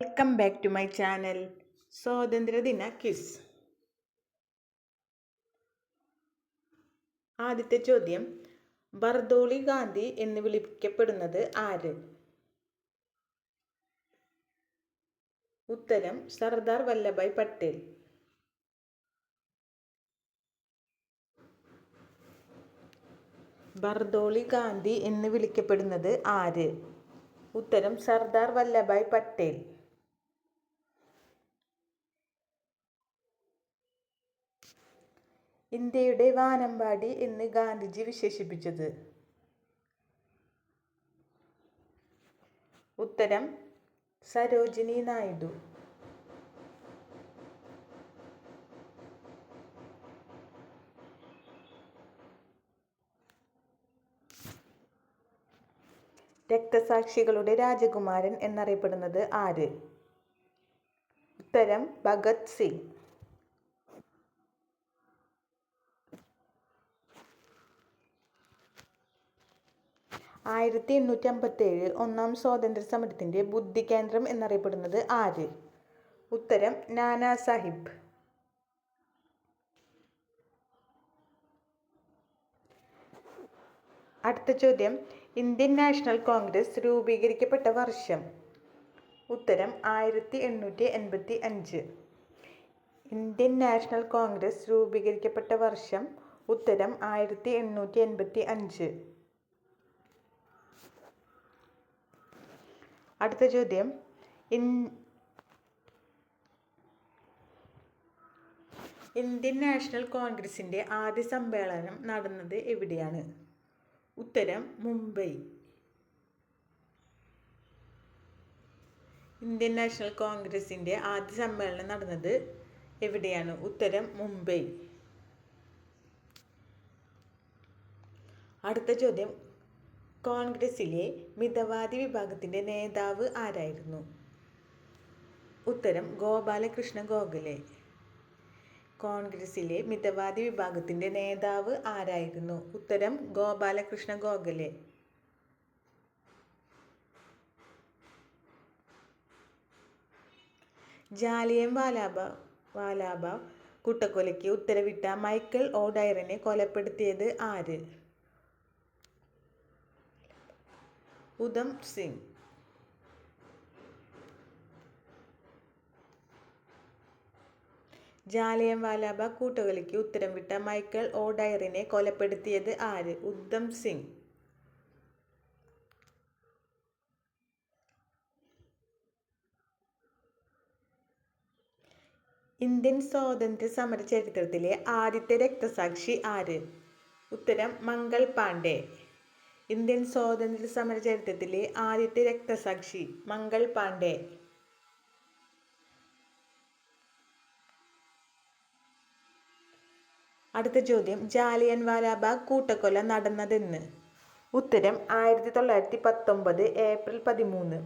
Welcome back to my channel സ്വാതന്ത്ര്യദിന quiz ആദ്യത്തെ ചോദ്യം ബർദോളി ഗാന്ധി എന്ന് വിളിക്കപ്പെടുന്നത് ആര്? ഉത്തരം സർദാർ വല്ലഭായ് പട്ടേൽ. ബർദോളി ഗാന്ധി എന്ന് വിളിക്കപ്പെടുന്നത് ആര്? ഉത്തരം സർദാർ വല്ലഭായ് പട്ടേൽ. ഇന്ത്യയുടെ വാനമ്പാടി എന്ന് ഗാന്ധിജി വിശേഷിപ്പിച്ചത്. ഉത്തരം സരോജിനി നായിഡു. രക്തസാക്ഷികളുടെ രാജകുമാരൻ എന്നറിയപ്പെടുന്നത് ആര്? ഉത്തരം ഭഗത് സിംഗ്. ആയിരത്തി എണ്ണൂറ്റി അമ്പത്തേഴ് ഒന്നാം സ്വാതന്ത്ര്യ സമരത്തിന്റെ ബുദ്ധികേന്ദ്രം എന്നറിയപ്പെടുന്നത് ആര്? ഉത്തരം നാനാ സാഹിബ്. അടുത്ത ചോദ്യം ഇന്ത്യൻ നാഷണൽ കോൺഗ്രസ് രൂപീകരിക്കപ്പെട്ട വർഷം. ഉത്തരം ആയിരത്തി എണ്ണൂറ്റി എൺപത്തി അഞ്ച് ഇന്ത്യൻ നാഷണൽ കോൺഗ്രസ് രൂപീകരിക്കപ്പെട്ട വർഷം. ഉത്തരം ആയിരത്തി എണ്ണൂറ്റി എൺപത്തി അഞ്ച് അടുത്ത ചോദ്യം. ഇന്ത്യൻ നാഷണൽ കോൺഗ്രസിന്റെ ആദ്യ സമ്മേളനം നടന്നത് എവിടെയാണ്? ഉത്തരം മുംബൈ. ഇന്ത്യൻ നാഷണൽ കോൺഗ്രസിന്റെ ആദ്യ സമ്മേളനം നടന്നത് എവിടെയാണ്? ഉത്തരം മുംബൈ. അടുത്ത ചോദ്യം. കോൺഗ്രസിലെ മിതവാദി വിഭാഗത്തിന്റെ നേതാവ് ആരായിരുന്നു? ഉത്തരം ഗോപാലകൃഷ്ണ ഗോഖലെ. കോൺഗ്രസിലെ മിതവാദി വിഭാഗത്തിന്റെ നേതാവ് ആരായിരുന്നു? ഉത്തരം ഗോപാലകൃഷ്ണ ഗോഖലെ. ജാലിയം വാലാബ വാലാബ കുട്ടക്കൊലയ്ക്ക് ഉത്തരവിട്ട മൈക്കിൾ ഓ ഡയറിനെ കൊലപ്പെടുത്തിയത് ആര്? ഉധം സിംഗ് ജാലിയൻവാലാബാഗ് വാലാബാഗ് കൂട്ടക്കൊലയ്ക്ക് ഉത്തരം വിട്ട മൈക്കൽ ഓഡയറിനെ കൊലപ്പെടുത്തിയത് ആര്? ഉദ്ധം സിംഗ്. ഇന്ത്യൻ സ്വാതന്ത്ര്യ സമര ചരിത്രത്തിലെ ആദ്യത്തെ രക്തസാക്ഷി ആര്? ഉത്തരം മംഗൾ പാണ്ഡെ. ഇന്ത്യൻ സ്വാതന്ത്ര്യ സമര ചരിത്രത്തിലെ ആദ്യത്തെ രക്തസാക്ഷി മംഗൾ പാണ്ഡെ. അടുത്ത ചോദ്യം ജാലിയൻ വാലാബാഗ് കൂട്ടക്കൊല നടന്നതെന്ന്. ഉത്തരം ആയിരത്തി തൊള്ളായിരത്തി പത്തൊമ്പത് ഏപ്രിൽ പതിമൂന്ന്.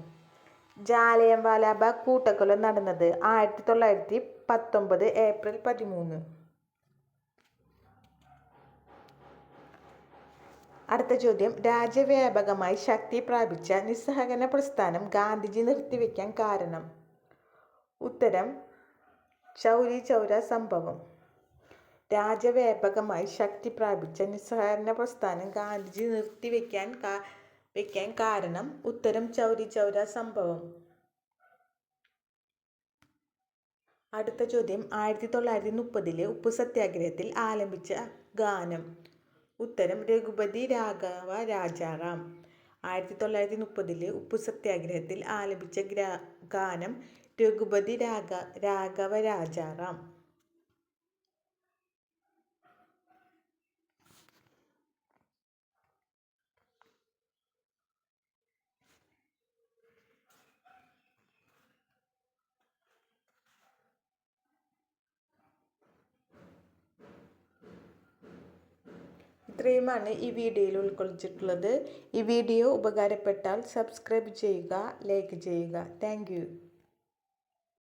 ജാലിയൻ വാലാബാഗ് കൂട്ടക്കൊല നടന്നത് ആയിരത്തി തൊള്ളായിരത്തി പത്തൊമ്പത് ഏപ്രിൽ പതിമൂന്ന്. അടുത്ത ചോദ്യം. രാജ്യവ്യാപകമായി ശക്തി പ്രാപിച്ച നിസ്സഹകരണ പ്രസ്ഥാനം ഗാന്ധിജി നിർത്തിവെക്കാൻ കാരണം? ഉത്തരം ചൗരി ചൗര സംഭവം. രാജ്യവ്യാപകമായി ശക്തി പ്രാപിച്ച നിസ്സഹകരണ പ്രസ്ഥാനം ഗാന്ധിജി നിർത്തിവെക്കാൻ കാ വെക്കാൻ കാരണം? ഉത്തരം ചൗരി ചൗര സംഭവം. അടുത്ത ചോദ്യം. ആയിരത്തി തൊള്ളായിരത്തി മുപ്പതിലെ ഉപ്പു സത്യാഗ്രഹത്തിൽ ആലപിച്ച ഗാനം. ഉത്തരം രഘുപതി രാഘവ രാജാറാം. ആയിരത്തി തൊള്ളായിരത്തി മുപ്പതിലെ ഉപ്പു സത്യാഗ്രഹത്തിൽ ആലപിച്ച ഗ്രാ ഗാനം രഘുപതി രാഘ രാഘവ രാജാറാം. ഇത്രയുമാണ് ഈ വീഡിയോയിൽ ഉൾക്കൊള്ളിച്ചിട്ടുള്ളത്. ഈ വീഡിയോ ഉപകാരപ്പെട്ടാൽ സബ്സ്ക്രൈബ് ചെയ്യുക ലൈക്ക് ചെയ്യുക. താങ്ക്